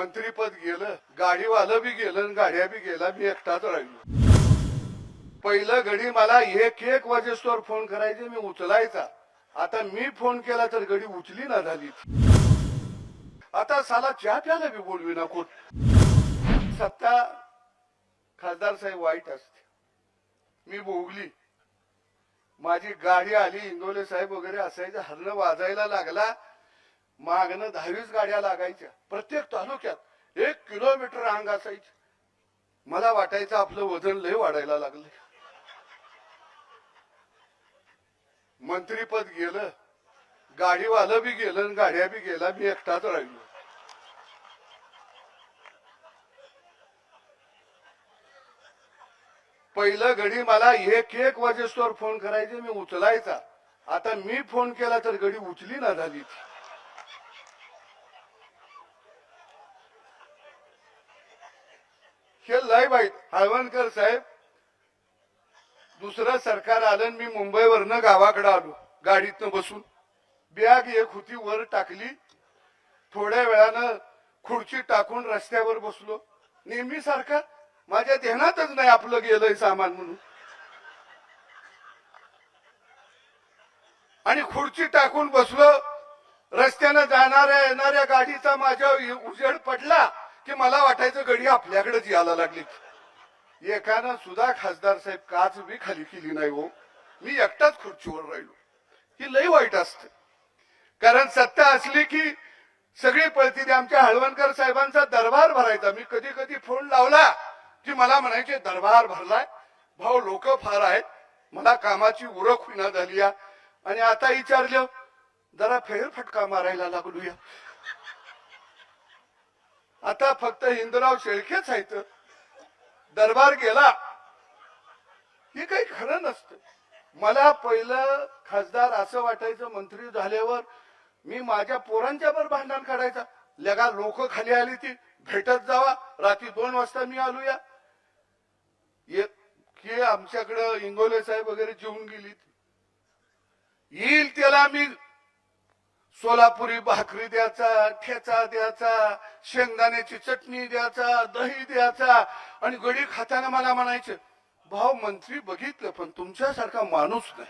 मंत्रीपद गेलं गाडीवालं बी गेलं आणि गाड्या बी गेला मी एकटाच राहिलो. पहिलं घडी मला एक एक वाजेस्तोवर फोन करायचे मी उचलायचा. आता मी फोन केला तर घडी उचली ना झाली. आता साला चहा प्याला बी बोलवी ना कोण? सत्ता खासदार साहेब वाईट असते. मी भोगली. माझी गाडी आली इंगोले साहेब वगैरे असायचं हरणं वाजायला लागला. मागणं दहावीस गाड्या लागायच्या. प्रत्येक तालुक्यात एक किलोमीटर अंग असायची. मला वाटायचं आपलं वजन लय वाढायला लागलं. मंत्रीपद गेलं गाडीवालं बी गेलं आणि गाड्या बी गेला मी एकटाच राहिलो. पहिलं घडी मला एक एक वाजेस्तोवर फोन करायचे मी उचलायचा. आता मी फोन केला तर घडी उचली ना झाली हे लय वाईट हळवणकर साहेब दुसरं सरकार आलं मी मुंबईवरनं गावाकडे आलो गाडीतनं बसून. बॅग एक होती वर टाकली. थोड्या वेळानं खुर्ची टाकून रस्त्यावर बसलो. नेहमी सारखा माझ्या ध्यानातच नाही आपलं गेलंय सामान म्हणून. आणि खुर्ची टाकून बसलो. रस्त्यानं जाणाऱ्या येणाऱ्या गाडीचा माझ्या उजेड पडला. की मला वाटायचं गडी आपल्याकडेच यायला लागली. एकानं सुद्धा खासदार साहेब काच बी खाली केली नाही हो. मी एकटाच खुर्चीवर राहिलो. ही लई वाईट असते. कारण सत्ता असली की सगळी पळती आमच्या हळवणकर साहेबांचा दरबार भरायचा. मी कधी कधी फोन लावला की मला म्हणायचे दरबार भरलाय. भाऊ लोक फार आहेत. मला कामाची उरख होईना झाली आणि आता विचारलं जरा फेरफटका मारायला लागलो या आता फक्त हिंदराव शेळकेच आहेत. दरबार गेला. हे काही खरं नसतं. मला पहिलं खासदार असं वाटायचं मंत्री झाल्यावर मी माझ्या पोरांच्या वर भांडण काढायचा. लगा लोक खाली आली ती भेटत जावा. रात्री दोन वाजता मी आलो या की आमच्याकडं इंगोले साहेब वगैरे जेवून गेली येईल त्याला मी सोलापुरी भाकरी द्यायचा ठेचा द्यायचा शेंगदाण्याची चटणी द्यायचा दही द्यायचा आणि गडी खाताना मला म्हणायचं भाव मंत्री बघितलं पण तुमच्यासारखा माणूस नाही.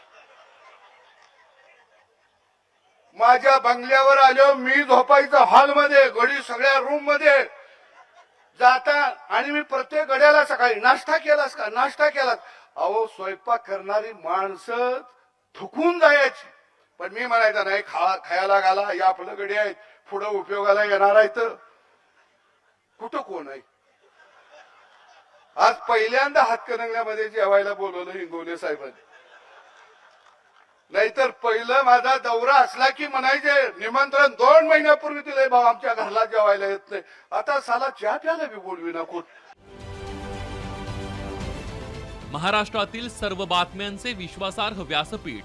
माझ्या बंगल्यावर आलो मी झोपायचं हॉलमध्ये गडी सगळ्या रूममध्ये जाता आणि मी प्रत्येक गड्याला सकाळी नाश्ता केलास का? नाश्ता केलास. अहो स्वयंपाक करणारी माणसं थुकून जायची. पण मी म्हणायचं नाही खा खायला घाला या आपलं गडी आहेत पुढं उपयोगाला येणार आहे तर कुठं कोण आहे? आज पहिल्यांदा हातकणंगल्यामध्ये जेवायला बोलवलं हिंगोले साहेबांनी. नाहीतर पहिलं माझा दौरा असला की म्हणायचे निमंत्रण दोन महिन्यापूर्वी दिलंय भाऊ आमच्या घरला जेवायला येत नाही. आता साला चहा प्याला बी बोलवी ना कोण? महाराष्ट्रातील सर्व बातम्यांचे विश्वासार्ह व्यासपीठ.